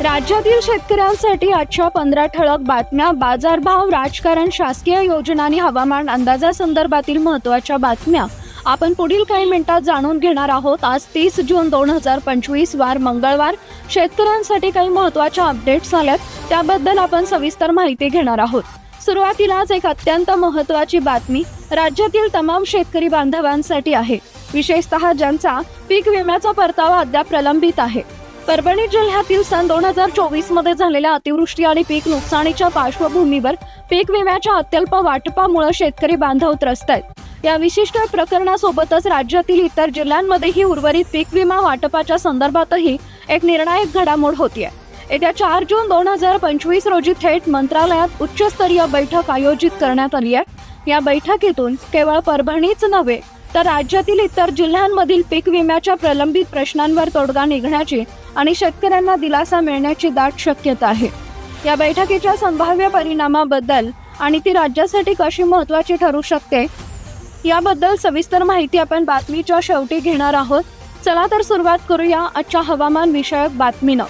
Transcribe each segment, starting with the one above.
राज्यातील शेतकऱ्यांसाठी आजच्या पंधरा ठळक बातम्या बाजारभाव राजकारण शासकीय योजना आणि हवामान अंदाजासंदर्भातील महत्त्वाच्या बातम्या. आपण पुढील काही मिनिटात जाणून घेणार आहोत. आज तीस जून दोन हजार पंचवीस वार मंगळवार. शेतकऱ्यांसाठी काही महत्त्वाच्या अपडेट्स आल्यात. त्याबद्दल आपण सविस्तर माहिती घेणार आहोत. सुरुवातीलाच एक अत्यंत महत्त्वाची बातमी राज्यातील तमाम शेतकरी बांधवांसाठी आहे. विशेषतः ज्यांचा पीक विम्याचा परतावा अद्याप प्रलंबित आहे. परभणी जिल्ह्यातील सन दोन हजार चोवीसमध्ये झालेल्या अतिवृष्टी आणि पीक नुकसानीच्या पार्श्वभूमीवर पीक विम्याच्या अत्यल्प वाटपामुळे शेतकरी बांधव त्रस्त आहेत. या विशिष्ट प्रकरणासोबतच राज्यातील इतर जिल्ह्यांमध्येही उर्वरित पीक विमा वाटपाच्या संदर्भातही एक निर्णायक घडामोड होतीये. येत्या चार जून दोन हजार पंचवीस रोजी थेट मंत्रालयात उच्चस्तरीय बैठक आयोजित करण्यात आली आहे. या बैठकीतून केवळ परभणीच नव्हे तर राज्यातील इतर जिल्ह्यांमधील पीक विम्याच्या प्रलंबित प्रश्नांवर तोडगा निघण्याची आणि शेतकऱ्यांना दिलासा मिळण्याची दाट शक्यता आहे. या बैठकीच्या संभाव्य परिणामाबद्दल आणि ती राज्यासाठी कशी महत्त्वाची ठरू शकते याबद्दल सविस्तर माहिती आपण बातमीच्या शेवटी घेणार आहोत. चला तर सुरुवात करूया आजच्या हवामान विषयक बातमीनं.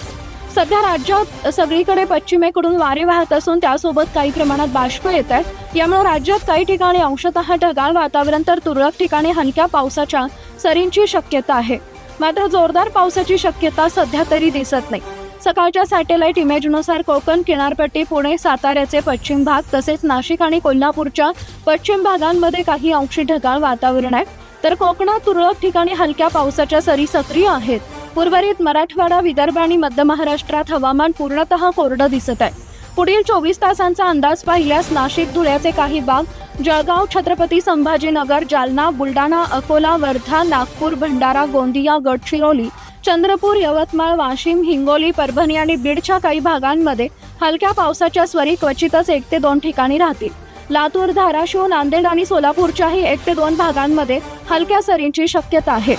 सध्या राज्यात सगळीकडे पश्चिमेकडून वारे वाहत असून त्यासोबत काही प्रमाणात बाष्प येत आहेत. यामुळे राज्यात काही ठिकाणी अंशतः ढगाळ वातावरण तर तुरळक ठिकाणी हलक्या पावसाच्या सरींची शक्यता आहे. मात्र जोरदार पावसाची शक्यता सध्या तरी दिसत नाही. सकाळच्या सॅटेलाइट इमेजनुसार कोकण किनारपट्टी पुणे साताऱ्याचे पश्चिम भाग तसेच नाशिक आणि कोल्हापूरच्या पश्चिम भागांमध्ये काही अंशी ढगाळ वातावरण आहे. तर कोकणात तुरळक ठिकाणी हलक्या पावसाच्या सरी सक्रिय आहेत. उर्वरित मराठवाडा विदर्भ आणि मध्य महाराष्ट्रात हवामान पूर्णतः कोरडं दिसत आहे. पुढील चोवीस तासांचा अंदाज पाहिल्यास नाशिक धुळ्याचे काही भाग जळगाव छत्रपती संभाजीनगर जालना बुलढाणा अकोला वर्धा नागपूर भंडारा गोंदिया गडचिरोली चंद्रपूर यवतमाळ वाशिम हिंगोली परभणी आणि बीडच्या काही भागांमध्ये हलक्या पावसाच्या स्वरी क्वचितच एक ते दोन ठिकाणी राहतील. लातूर धाराशिव नांदेड आणि सोलापूरच्याही एक ते दोन भागांमध्ये हलक्या सरींची शक्यता आहे.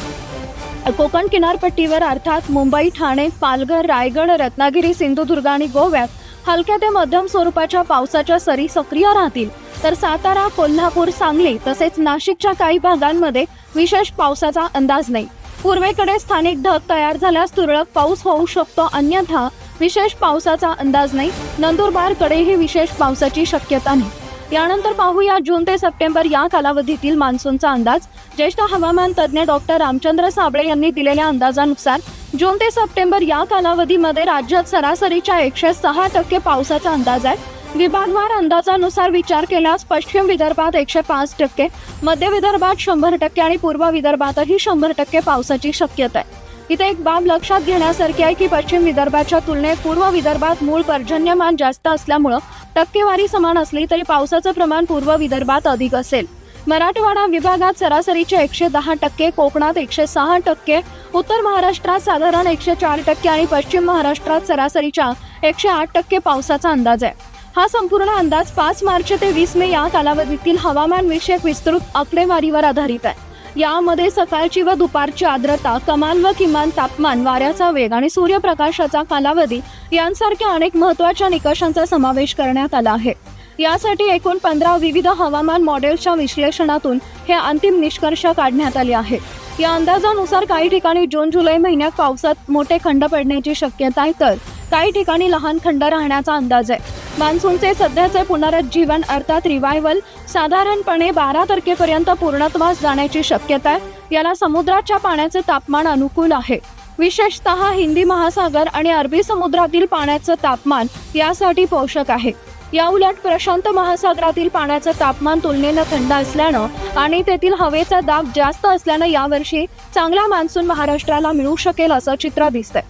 कोकण किनारपट्टीवर अर्थात मुंबई ठाणे पालघर रायगड रत्नागिरी सिंधुदुर्ग आणि गोव्यात हलक्या ते मध्यम स्वरूपाच्या पावसाच्या सरी सक्रिय राहतील. तर सातारा कोल्हापूर सांगली तसेच नाशिकच्या काही भागांमध्ये विशेष पावसाचा अंदाज नाही. पूर्वेकडे स्थानिक ढग तयार झाल्यास तुरळक पाऊस होऊ शकतो. अन्यथा विशेष पावसाचा अंदाज नाही. नंदुरबारकडेही विशेष पावसाची शक्यता नाही. यानंतर पाहूया जून ते सप्टेंबर या कालावधीतील मान्सूनचा अंदाज. ज्येष्ठ हवामान तज्ज्ञ डॉक्टर रामचंद्र साबळे यांनी दिलेल्या अंदाजानुसार जून ते सप्टेंबर या कालावधीमध्ये राज्यात सरासरीच्या एकशे सहा टक्के पावसाचा अंदाज आहे. विभागवार अंदाजानुसार विचार केल्यास पश्चिम विदर्भात एकशे पाच टक्के मध्य विदर्भात शंभर टक्के आणि पूर्व विदर्भातही शंभर टक्के पावसाची शक्यता आहे. इथे एक बाब लक्षात घेण्यासारखी आहे की पश्चिम विदर्भाच्या तुलनेत पूर्व विदर्भात मूळ पर्जन्यमान जास्त असल्यामुळं टक्केवारी समान असली तरी पावसाचं प्रमाण पूर्व विदर्भात अधिक असेल. मराठवाडा विभागात सरासरीचे एकशे दहा टक्के कोकणात एकशे सहा टक्के उत्तर महाराष्ट्रात साधारण एकशे चार टक्के आणि पश्चिम महाराष्ट्रात सरासरीच्या एकशे आठ टक्के पावसाचा अंदाज आहे. हा संपूर्ण अंदाज पाच मार्च ते वीस मे या कालावधीतील हवामान विषयक विस्तृत आकडेवारीवर आधारित आहे. यामध्ये सकाळची व दुपारची आर्द्रता कमाल व किमान तापमान वाऱ्याचा वेग आणि सूर्यप्रकाशाचा कालावधी यांसारख्या अनेक महत्त्वाच्या निकषांचा समावेश करण्यात आला आहे. यासाठी एकूण पंधरा विविध हवामान मॉडेल्सच्या विश्लेषणातून हे अंतिम निष्कर्ष काढण्यात आले आहे. या अंदाजानुसार काही ठिकाणी जून जुलै महिन्यात पावसात मोठे खंड पडण्याची शक्यता आहे तर काही ठिकाणी लहान खंड राहण्याचा अंदाज आहे. मान्सूनचे सध्याचे पुनरुज्जीवन अर्थात रिवायवल साधारणपणे बारा तारखेपर्यंत पूर्णत्वास जाण्याची शक्यता आहे. याला समुद्राच्या पाण्याचे तापमान अनुकूल आहे. विशेषतः हिंदी महासागर आणि अरबी समुद्रातील पाण्याचं तापमान यासाठी पोषक आहे. या उलट प्रशांत महासागरातील पाण्याचं तापमान तुलनेनं थंड असल्यानं आणि तेथील हवेचा दाब जास्त असल्यानं यावर्षी चांगला मान्सून महाराष्ट्राला मिळू शकेल असं चित्र दिसतंय.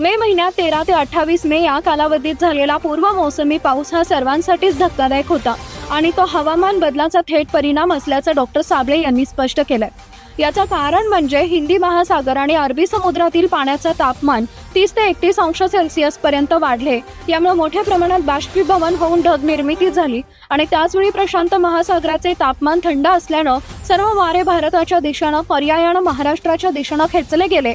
मे महिन्यात तेरा ते अठ्ठावीस मे या कालावधीत झालेला पूर्व मोसमी पाऊस हा सर्वांसाठीच धक्कादायक होता आणि तो हवामान बदलाचा थेट परिणाम असल्याचं डॉक्टर साबळे यांनी स्पष्ट केलंय. याचं कारण म्हणजे हिंदी महासागर आणि अरबी समुद्रातील पाण्याचं तापमान तीस ते एकतीस अंश सेल्सिअस पर्यंत वाढले. यामुळे मोठ्या प्रमाणात बाष्पीभवन होऊन ढग निर्मिती झाली आणि त्याचवेळी प्रशांत महासागराचे तापमान थंड असल्यानं सर्व वारे भारताच्या दिशेनं पर्यायानं महाराष्ट्राच्या दिशेनं खेचले गेले.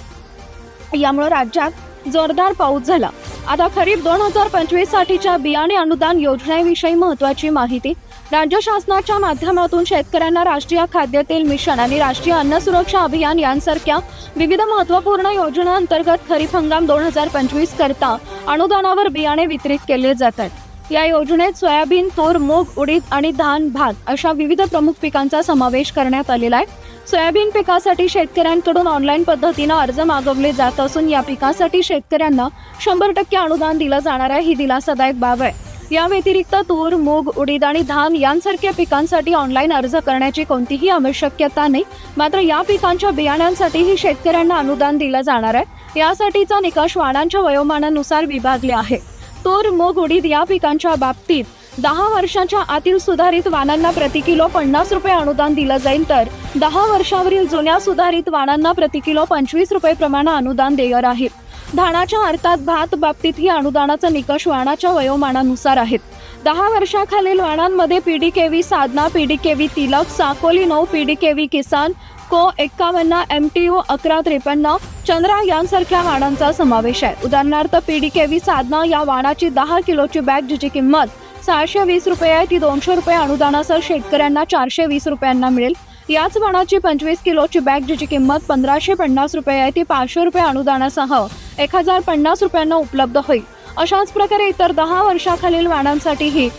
यामुळे राज्यात जोरदार पाऊस झाला. आता खरीप दोन हजार पंचवीस साठीच्या बियाणे अनुदान योजनेविषयी महत्वाची माहिती. राज्य शासनाच्या माध्यमातून शेतकऱ्यांना राष्ट्रीय खाद्यतेल मिशन आणि राष्ट्रीय अन्न सुरक्षा अभियान यांसारख्या विविध महत्त्वपूर्ण योजना अंतर्गत खरीप हंगाम दोन हजार पंचवीस करता अनुदानावर बियाणे वितरित केले जातात. या योजनेत सोयाबीन तूर मूग उडीद आणि धान भात अशा विविध प्रमुख पिकांचा समावेश करण्यात आलेला आहे. सोयाबीन पिकासाठी शेतकऱ्यांकडून ऑनलाईन पद्धतीनं अर्ज मागवले जात असून या पिकासाठी शेतकऱ्यांना शंभर टक्के अनुदान दिलं जाणार आहे ही दिलासादायक बाब आहे. या व्यतिरिक्त तूर मूग उडीद आणि धान यांसारख्या पिकांसाठी ऑनलाईन अर्ज करण्याची कोणतीही आवश्यकता नाही. मात्र या पिकांच्या बियाण्यांसाठीही शेतकऱ्यांना अनुदान दिलं जाणार आहे. यासाठीचा निकष वाणांच्या वयोमानानुसार विभागले आहे. तूर मूग उडीद या पिकांच्या बाबतीत दहा वर्षाच्या आतील सुधारित वाणांना प्रति किलो पन्नास रुपये अनुदान दिलं जाईल तर दहा वर्षावरील जुन्या सुधारित वाणांना प्रति किलो पंचवीस रुपये प्रमाणे अनुदान देय राहील धानाच्या अर्थात भात बाबतीतही अनुदानाचा निकष वाणाच्या वयोमानानुसार आहेत. दहा वर्षाखालील वाणांमध्ये पीडीकेव्ही साधना पीडीकेव्ही तिलक साकोली नऊ पीडीकेव्ही किसान को एक्कावन्न एम टी यू अकरा त्रेपन्न चंद्रा यांसारख्या वाणांचा समावेश आहे. उदाहरणार्थ पीडीकेव्ही साधना या वाणाची दहा किलोची बॅग जिची किंमत सहाशे वीस रुपये आहे ती दोनशे रुपये अनुदानासह शेतकऱ्यांना चारशे वीस रुपयांना मिळेल. याच वाणाची पंचवीस किलोची बॅग जिची किंमत पंधराशे पन्नास रुपये आहे ती पाचशे रुपये अनुदानासह एक हजार पन्नास रुपयांना उपलब्ध होईल. अशाच प्रकारे इतर दहा वर्षाखालील वाणांसाठीही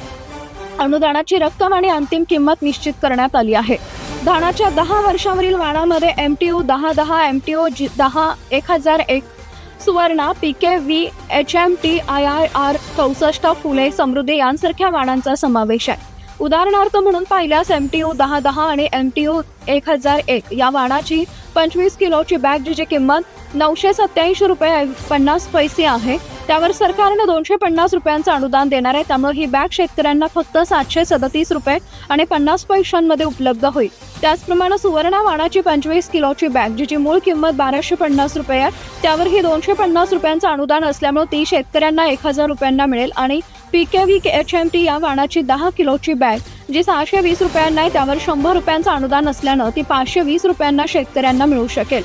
अनुदानाची रक्कम आणि अंतिम किंमत निश्चित करण्यात आली आहे. धानाच्या दहा वर्षावरील वाणामध्ये एम टी यू दहा दहा एम टी ओ जी दहा एक हजार एक Suvarna P K V H M T I I R चौसष्ट फुले समृद्धी यांसारख्या वाणांचा समावेश आहे. उदाहरणार्थ म्हणून पाहिल्यास एम टी यू दहा दहा आणि एम टी यू एक हजार एक या वाणाची पंचवीस किलोची बॅग जिची किंमत नऊशे सत्याऐंशी रुपये पन्नास पैसे आहे. त्यावर सरकारनं दोनशे पन्नास रुपयांचं अनुदान देणार आहे. त्यामुळे ही बॅग शेतकऱ्यांना फक्त सातशे सदतीस रुपये आणि पन्नास पैशांमध्ये उपलब्ध होईल. त्याचप्रमाणे सुवर्णा वाणाची पंचवीस किलोची बॅग जिची मूळ किंमत बाराशे पन्नास रुपये आहे त्यावर ही दोनशे पन्नास रुपयांचं अनुदान असल्यामुळे ती शेतकऱ्यांना एक हजार रुपयांना मिळेल. आणि P K V H M T या वाणाची दहा किलोची बॅग जी सहाशे वीस रुपयांना आहे त्यावर शंभर रुपयांचं अनुदान असल्यानं ती पाचशे वीस रुपयांना शेतकऱ्यांना मिळू शकेल.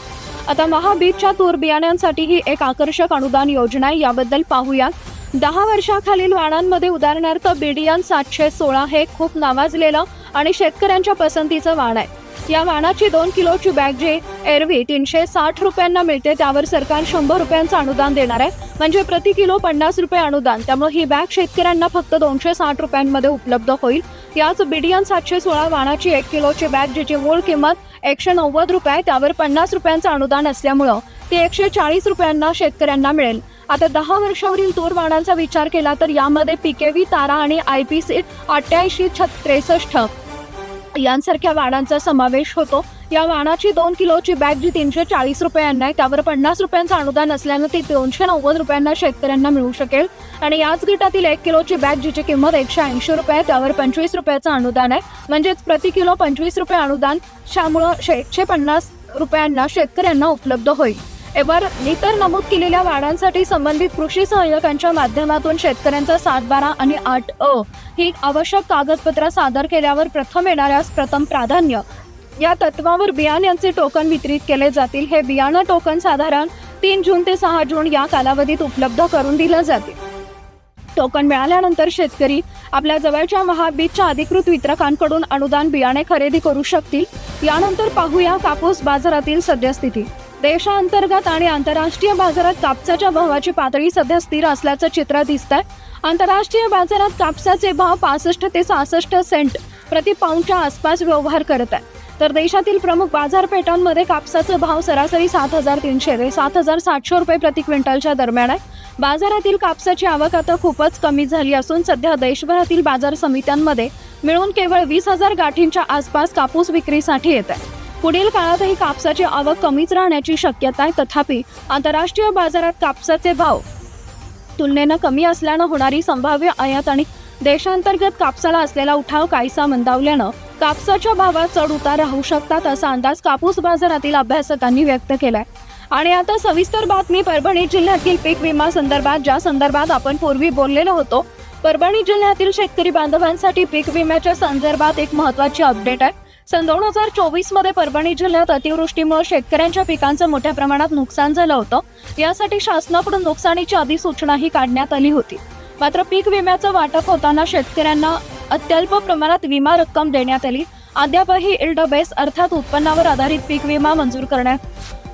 आता महाबीजच्या तूर बियाण्यांसाठी ही एक आकर्षक अनुदान योजना आहे. याबद्दल पाहूयात. दहा वर्षाखालील वाणांमध्ये उदाहरणार्थ बीडियन सातशे सोळा हे खूप नावाजलेलं आणि शेतकऱ्यांच्या पसंतीचं वाण आहे. या वाणाची दोन किलोची बॅग जे एरवी तीनशे साठ रुपयांना मिळते त्यावर सरकार शंभर रुपयांचं अनुदान देणार आहे. म्हणजे प्रति किलो पन्नास रुपये अनुदान. त्यामुळे ही बॅग शेतकऱ्यांना फक्त दोनशे साठ रुपयांमध्ये उपलब्ध होईल. याच बिडियन सातशे सोळा वाणाची एक किलोची बॅग जिची मूळ किंमत एकशे नव्वद रुपये त्यावर पन्नास रुपयांचं अनुदान असल्यामुळं ती एकशे चाळीस रुपयांना शेतकऱ्यांना मिळेल. आता दहा वर्षावरील तूर वाणांचा विचार केला तर यामध्ये पीकेव्ही तारा आणि आय पी सी अठ्ठ्याऐंशी छ त्रेसष्ट यांसारख्या वाणांचा समावेश होतो. या वाणाची दोन किलोची बॅग जी तीनशे चाळीस रुपयांना आहे त्यावर पन्नास रुपयांचं अनुदान असल्यानं ती दोनशे नव्वद रुपयांना शेतकऱ्यांना मिळू शकेल. आणि याच गटातील एक किलोची बॅग जिची किंमत एकशे ऐंशी रुपये आहे, त्यावर पंचवीस रुपयाचं अनुदान आहे. म्हणजेच प्रति किलो पंचवीस रुपये अनुदान त्यामुळं शे एकशे पन्नास रुपयांना शेतकऱ्यांना उपलब्ध होईल. एवर इतर नमूद केलेल्या वाणांसाठी संबंधित कृषी सहाय्यकांच्या माध्यमातून शेतकऱ्यांचा सातबारा आणि आठ अ ही आवश्यक कागदपत्र सादर केल्यावर प्रथम येणाऱ्यास प्रथम प्राधान्य या तत्वावर बियाण्यांचे टोकन वितरित केले जातील. हे बियाणं टोकन साधारण तीन जून ते सहा जून या कालावधीत उपलब्ध करून दिलं जातील टोकन मिळाल्यानंतर शेतकरी आपल्या जवळच्या महाबीजच्या अधिकृत वितरकांकडून अनुदान बियाणे खरेदी करू शकतील. यानंतर पाहूया कापूस बाजारातील सद्यस्थिती. देशांतर्गत आणि आंतरराष्ट्रीय बाजारात कापसाच्या भावाची पातळी सध्या स्थिर असल्याचं चित्र दिसत आहे आंतरराष्ट्रीय बाजारात कापसाचे भाव पासष्ट ते सहासष्ट सेंट प्रति पाऊंडच्या आसपास व्यवहार करत आहे तर देशातील प्रमुख बाजारपेठांमध्ये कापसाचा भाव सरासरी सात हजार तीनशे ते सात हजार सातशे रुपये प्रति क्विंटलच्या दरम्यान आहे. बाजारातील कापसाची आवक आता खूपच कमी झाली असून सध्या देशभरातील बाजार समित्यांमध्ये मिळून केवळ वीस हजार गाठींच्या आसपास कापूस विक्रीसाठी येत आहे. पुढील काळातही कापसाची आवक कमीच राहण्याची शक्यता आहे. तथापि आंतरराष्ट्रीय बाजारात कापसाचे भाव तुलनेनं कमी असल्यानं होणारी संभाव्य आयात आणि देशांतर्गत कापसाला असलेला उठाव काहीसा मंदावल्यानं कापसाच्या भावात चढ उतार राहू शकतात असा अंदाज कापूस बाजारातील अभ्यासकांनी व्यक्त केलाय. आणि आता सविस्तर बातमी परभणी जिल्ह्यातील पीक विमा संदर्भात ज्या संदर्भात आपण पूर्वी बोललेलो होतो परभणी जिल्ह्यातील शेतकरी बांधवांसाठी पीक विम्याच्या संदर्भात एक महत्वाची अपडेट आहे. सन दोन हजार चोवीसमध्ये परभणी जिल्ह्यात अतिवृष्टीमुळे शेतकऱ्यांच्या पिकांचं मोठ्या प्रमाणात नुकसान झालं होतं. यासाठी शासनाकडून नुकसानीची अधिसूचनाही काढण्यात आली होती. मात्र पीक विम्याचं वाटप होताना शेतकऱ्यांना अत्यल्प प्रमाणात विमा रक्कम देण्यात आली. अद्यापही इल्ड बेस अर्थात उत्पन्नावर आधारित पीक विमा मंजूर करण्यात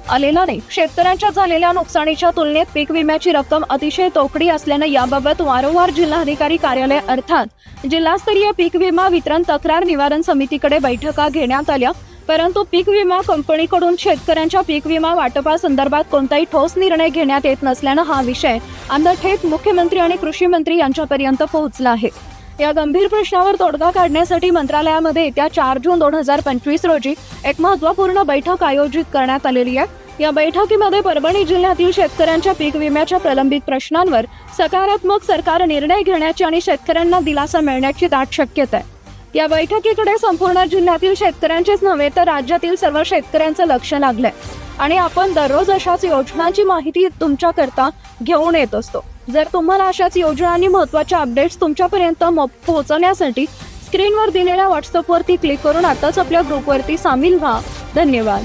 आलेला नाही. शेतकऱ्यांच्या झालेल्या नुकसानीच्या तुलनेत पीक विम्याची रक्कम अतिशय तोकडी असल्यानं याबाबत वारंवार जिल्हाधिकारी कार्यालय अर्थात जिल्हास्तरीय पीक विमा वितरण तक्रार निवारण समितीकडे बैठका घेण्यात आल्या. परंतु पीक विमा कंपनीकडून शेतकऱ्यांच्या पीक विमा वाटपासंदर्भात कोणताही ठोस निर्णय घेण्यात येत नसल्यानं हा विषय आता थेट मुख्यमंत्री आणि कृषी मंत्री यांच्यापर्यंत पोहोचला आहे. या गंभीर प्रश्नावर तोडगा काढण्यासाठी मंत्रालयामध्ये येत्या चार जून दोन हजार पंचवीस रोजी एक महत्त्वपूर्ण बैठक आयोजित करण्यात आलेली आहे. या बैठकीमध्ये परभणी जिल्ह्यातील शेतकऱ्यांच्या पीक विम्याच्या प्रलंबित प्रश्नांवर सकारात्मक सरकार निर्णय घेण्याची आणि शेतकऱ्यांना दिलासा मिळण्याची दाट शक्यता आहे. या बैठकीकडे संपूर्ण जिल्ह्यातील शेतकऱ्यांचेच नव्हे तर राज्यातील सर्व शेतकऱ्यांचं लक्ष लागलंय. आणि आपण दररोज अशाच योजनांची माहिती तुमच्याकरता घेऊन येत असतो. जर तुम्हाला अशाच योजना आणि महत्त्वाच्या अपडेट्स तुमच्यापर्यंत पोहोचवण्यासाठी स्क्रीनवर दिलेल्या व्हॉट्सअपवरती क्लिक करून आताच आपल्या ग्रुपवरती सामील व्हा. धन्यवाद.